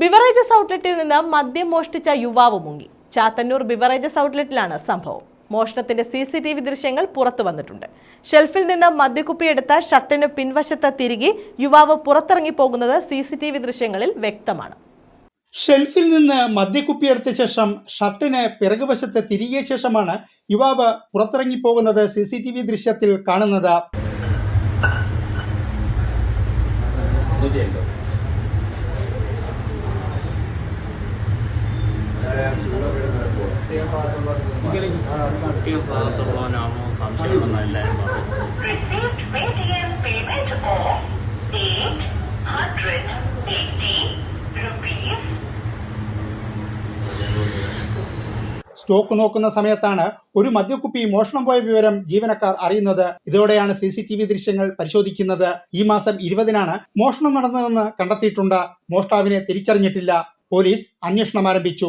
Beverages ഔട്ട്ലെറ്റിൽ നിന്ന് മദ്യം മോഷ്ടിച്ച യുവാവ് മുങ്ങി. ചാത്തന്നൂർ ബിവറേജസ് ഔട്ട്ലെറ്റിലാണ് സംഭവം. മോഷണത്തിന്റെ സി സി ടി വി ദൃശ്യങ്ങൾ പുറത്തു വന്നിട്ടുണ്ട്. ഷെൽഫിൽ നിന്ന് മദ്യക്കുപ്പിയെടുത്ത ഷർട്ടിന് പിൻവശത്ത് തിരികെ യുവാവ് പുറത്തിറങ്ങി പോകുന്നത് സി സി ടി വി ദൃശ്യങ്ങളിൽ വ്യക്തമാണ്. ഷെൽഫിൽ നിന്ന് മദ്യക്കുപ്പി എടുത്ത ശേഷം ഷർട്ടിന് പിറകുവശത്ത് തിരികെ ശേഷമാണ് യുവാവ് പുറത്തിറങ്ങി പോകുന്നത് സി സി ടി വി ദൃശ്യത്തിൽ കാണുന്നത്. കുട്ടിയെ ഭാഗത്തുള്ളവനാണോ സംശയമെന്ന എല്ലാവരും പറഞ്ഞു received Paytm payment of 880 rupees stock നോക്കുന്ന സമയത്താണ് ഒരു മദ്യക്കുപ്പി മോഷണം പോയ വിവരം ജീവനക്കാർ അറിയുന്നത്. ഇതോടെയാണ് സി സി ടി വി ദൃശ്യങ്ങൾ പരിശോധിക്കുന്നത്. ഈ മാസം ഇരുപതിനാണ് മോഷണം നടന്നതെന്ന് കണ്ടെത്തിയിട്ടുണ്ട്. മോഷ്ടാവിനെ തിരിച്ചറിഞ്ഞിട്ടില്ല. പോലീസ് അന്വേഷണം ആരംഭിച്ചു.